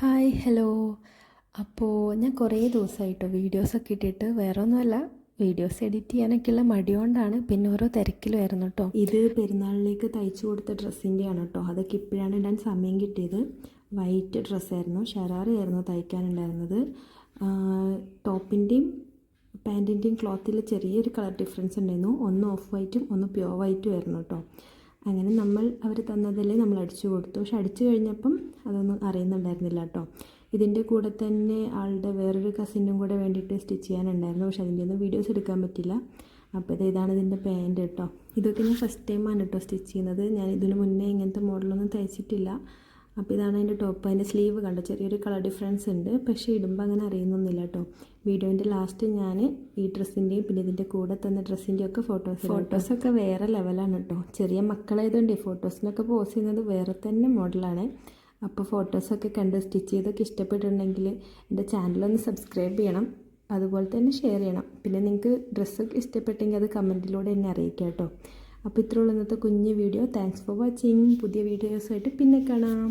Hi hello അപ്പോൾ ഞാൻ കുറേ ദിവസമായിട്ടോ വീഡിയോസൊക്കെ ഇട്ടിട്ട് വേറെ ഒന്നുമല്ല വീഡിയോസ് എഡിറ്റ് ചെയ്യാനൊക്കെയുള്ള മടി കൊണ്ടാണ് പിന്നെ ഓരോ തിരക്കിലുമായിരുന്നു കേട്ടോ ഇത് പെരുന്നാളിലേക്ക് തയ്ച്ചു കൊടുത്ത ഡ്രസ്സിന്റെയാണ് കേട്ടോ അതൊക്കെ ഇപ്പോഴാണ് ഇടാൻ സമയം കിട്ടിയത്. വൈറ്റ് ഡ്രസ്സായിരുന്നു ഷെറാറിയായിരുന്നു തയ്ക്കാനുണ്ടായിരുന്നത്. ടോപ്പിന്റെയും പാന്റിന്റെയും ക്ലോത്തിൽ ചെറിയൊരു കളർ ഡിഫറൻസ് ഉണ്ടായിരുന്നു. ഒന്ന് ഓഫ് വൈറ്റും ഒന്ന് പ്യുവർ വൈറ്റും ആയിരുന്നു കേട്ടോ അങ്ങനെ നമ്മൾ അവർ തന്നതല്ലേ നമ്മൾ അടിച്ചു കൊടുത്തു. പക്ഷെ അടിച്ചു കഴിഞ്ഞപ്പം അതൊന്നും അറിയുന്നുണ്ടായിരുന്നില്ല കേട്ടോ. ഇതിന്റെ കൂടെ തന്നെ ആളുടെ വേറൊരു കസിനും കൂടെ വേണ്ടിയിട്ട് സ്റ്റിച്ച് ചെയ്യാനുണ്ടായിരുന്നു. പക്ഷെ അതിന്റെ ഒന്നും വീഡിയോസ് എടുക്കാൻ പറ്റില്ല. അപ്പോൾ ഇത് ഇതാണ് ഇതിന്റെ പാന്റ് കേട്ടോ. ഇതൊക്കെ ഞാൻ ഫസ്റ്റ് ടൈമാണ് കേട്ടോ സ്റ്റിച്ച് ചെയ്യുന്നത്. ഞാൻ ഇതിന് മുന്നേ ഇങ്ങനത്തെ മോഡലൊന്നും തയ്ച്ചിട്ടില്ല. അപ്പോൾ ഇതാണ് അതിന്റെ ടോപ്പ് അതിന്റെ സ്ലീവ് കണ്ടോ? ചെറിയൊരു കളർ ഡിഫറൻസ് ഉണ്ട്. പക്ഷേ ഇടുമ്പോൾ അങ്ങനെ അറിയുന്നൊന്നുമില്ല കേട്ടോ. വീഡിയോന്റെ ലാസ്റ്റ് ഞാൻ ഈ ഡ്രസ്സിന്റെയും പിന്നെ ഇതിന്റെ കൂടെ തന്ന ഡ്രസ്സിന്റെയും ഒക്കെ ഫോട്ടോസ് ഫോട്ടോസൊക്കെ വേറെ ലെവലാണ് കേട്ടോ. ചെറിയ മക്കളായതുകൊണ്ട് ഫോട്ടോസിനൊക്കെ പോസ് ചെയ്യുന്നത് വേറെ തന്നെ മോഡലാണ് അപ്പോൾ ഫോട്ടോസൊക്കെ കണ്ട് സ്റ്റിച്ച് ചെയ്തൊക്കെ ഇഷ്ടപ്പെട്ടിട്ടുണ്ടെങ്കിൽ എന്റെ ചാനലൊന്ന് സബ്സ്ക്രൈബ് ചെയ്യണം. അതുപോലെ തന്നെ ഷെയർ ചെയ്യണം. പിന്നെ നിങ്ങൾക്ക് ഡ്രസ്സൊക്കെ ഇഷ്ടപ്പെട്ടെങ്കിൽ അത് കമന്റിലൂടെ എന്നെ അറിയിക്കാം കേട്ടോ. അപ്പോൾ ഇത്രയുള്ള ഇന്നത്തെ കുഞ്ഞ് വീഡിയോ. താങ്ക്സ് ഫോർ വാച്ചിങ് പുതിയ വീഡിയോസായിട്ട് പിന്നെ കാണാം.